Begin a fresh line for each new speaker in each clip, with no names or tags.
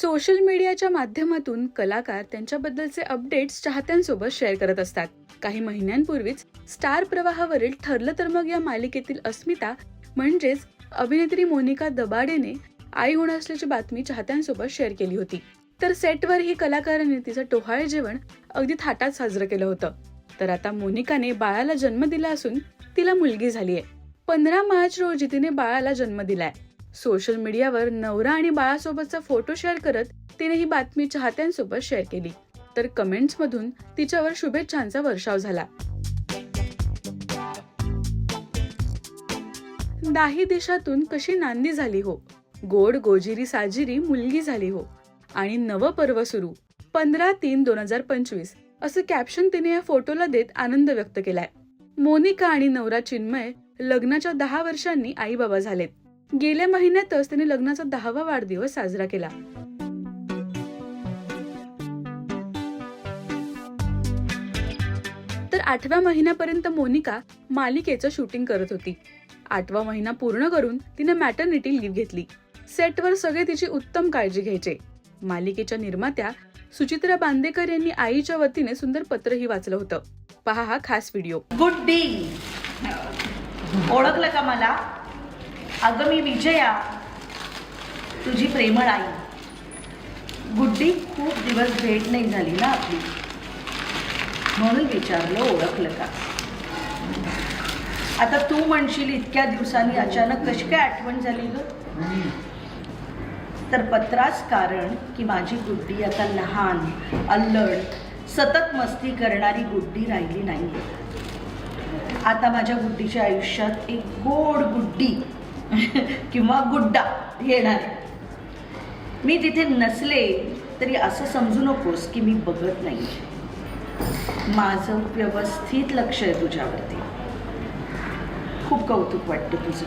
Social मीडियाच्या माध्यमातून कलाकार त्यांच्याबद्दलचे अपडेट्स चाहत्यांसोबत शेअर करत असतात. काही महिन्यांपूर्वीच स्टार प्रवाहावरील ठरलं तर मग या मालिकेतील अस्मिता म्हणजेच अभिनेत्री मोनिका दबाडेने आई होणार असल्याची बातमी चाहत्यांसोबत शेअर केली होती. तर सेटवर ही कलाकाराने तिचं टोहाळे जेवण अगदी थाटात साजरं केलं होतं. तर आता मोनिकाने बाळाला जन्म दिला असून तिला मुलगी झालीय. पंधरा मार्च रोजी तिने बाळाला जन्म दिलाय. सोशल मीडियावर नवरा आणि बाळासोबतचा फोटो शेअर करत तिने ही बातमी चाहत्यांसोबत शेअर केली. तर कमेंट्स मधून तिच्यावर शुभेच्छांचा वर्षाव झाला. दाही देशातून कशी नांदी झाली हो? गोड गोजिरी साजिरी मुलगी झाली हो. आणि नव पर्व सुरू. पंधरा तीन दोन हजार पंचवीस. असं कॅप्शन तिने या फोटोला देत आनंद व्यक्त केलाय. मोनिका आणि नवरा चिन्मय लग्नाच्या दहा वर्षांनी आई बाबा झालेत. गेल्या महिन्यातच त्याने लग्नाचा दहावा वाढदिवस साजरा केला. तर आठव्या महिन्यापर्यंत मोनिका मालिकेचं शूटिंग करत होती. आठवा महिना पूर्ण करून तिने मॅटर्निटी लिव्ह घेतली. सेटवर सगळे तिची उत्तम काळजी घ्यायचे. मालिकेच्या निर्मात्या सुचित्रा बांदेकर यांनी आईच्या वतीने सुंदर पत्रही वाचलं होतं. पहा हा खास व्हिडिओ
गुड डे ओळखलं का मला? अगं मी विजया. तुझी प्रेमळ आई गुड्डी खूप दिवस भेट नाही झाली ना आपली. म्हणून विचारलं ओळखलं का? आता तू म्हणशील इतक्या दिवसांनी अचानक कशी काय आठवण झाली ग? तर पत्रास कारण की माझी गुड्डी आता लहान अल्लड सतत मस्ती करणारी गुड्डी राहिली नाही आता माझ्या गुड्डीच्या आयुष्यात एक गोड गुड्डी किंवा गुड्डा येणार. मी तिथे नसले तरी असं समजू नकोस की मी बघत नाही. माझं व्यवस्थित लक्ष आहे तुझ्यावरती. खूप कौतुक वाटतं तुझं.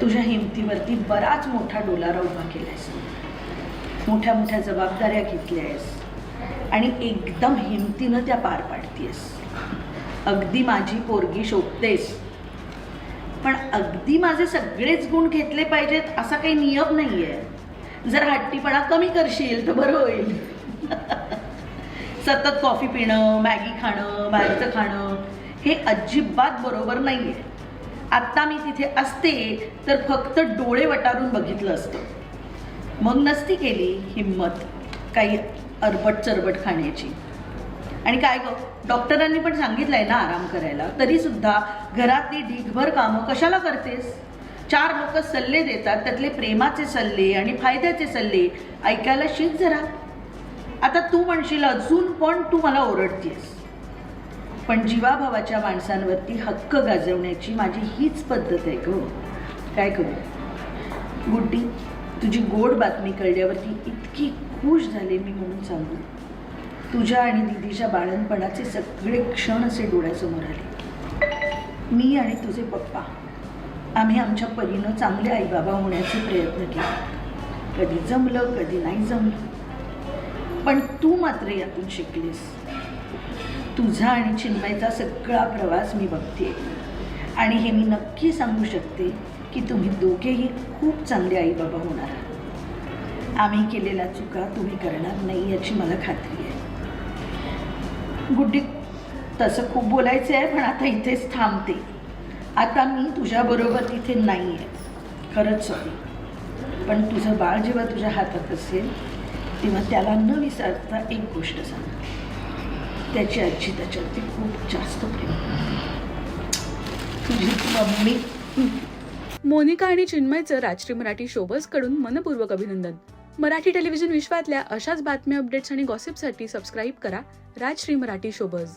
तुझ्या हिमतीवरती बराच मोठा डोलारा उभा केलायस मोठ्या मोठ्या जबाबदाऱ्या घेतल्या आहेस आणि एकदम हिमतीनं त्या पार पाडतीयस. अगदी माझी पोरगी शोधतेस पण अगदी माझे सगळेच गुण घेतले पाहिजेत असा काही नियम नाही आहे जर हट्टीपणा कमी करशील तर बरं होईल. सतत कॉफी पिणं मॅगी खाणं बाहेरचं खाणं हे अजिबात बरोबर नाही आहे आत्ता मी तिथे असते तर फक्त डोळे वटारून बघितलं असतं. मग नसती केली हिंमत काही अरबट चरबट खाण्याची. आणि काय गं डॉक्टरांनी पण सांगितलंय ना आराम करायला. तरी सुद्धा घरातली ढीगभर कामं कशाला करतेस? चार लोक सल्ले देतात त्यातले प्रेमाचे सल्ले आणि फायद्याचे सल्ले. ऐकायला शिक जरा. आता तू म्हणशील अजून पण तू मला ओरडतेस पण जीवाभावाच्या माणसांवरती हक्क गाजवण्याची माझी हीच पद्धत आहे गं. काय करू? गुड्डी तुझी गोड बातमी कळल्यावरती इतकी खुश झाले मी म्हणून सांगू. तुझ्या आणि दिदीच्या बाळणपणाचे सगळे क्षण असे डोळ्यासमोर आले. मी आणि तुझे पप्पा आम्ही आमच्या परीनं चांगले आईबाबा होण्याचे प्रयत्न केले. कधी जमलं कधी नाही जमलं. पण तू मात्र यातून शिकलीस. तुझा आणि चिन्मयचा सगळा प्रवास मी बघते आणि हे मी नक्की सांगू शकते की तुम्ही दोघेही खूप चांगले आईबाबा होणार आहात. आम्ही केलेल्या चुका तुम्ही करणार नाही याची मला खात्री गुड्डी तसं खूप बोलायचं आहे पण आता इथेच थांबते. आता मी तुझ्याबरोबर तिथे नाही आहे. खरंच सॉरी. पण तुझं बाळ जेव्हा तुझ्या हातात असेल तेव्हा त्याला न विसरता एक गोष्ट सांग. त्याची आजी त्याच्यावरती खूप जास्त प्रेम तुझी मम्मी.
मोनिका आणि चिन्मयचं राजश्री मराठी शोबर्सकडून मनपूर्वक अभिनंदन. मराठी टेलिव्हिजन विश्वातल्या अशाच बातम्या अपडेट्स आणि गॉसिपसाठी सबस्क्राईब करा राजश्री मराठी शोबज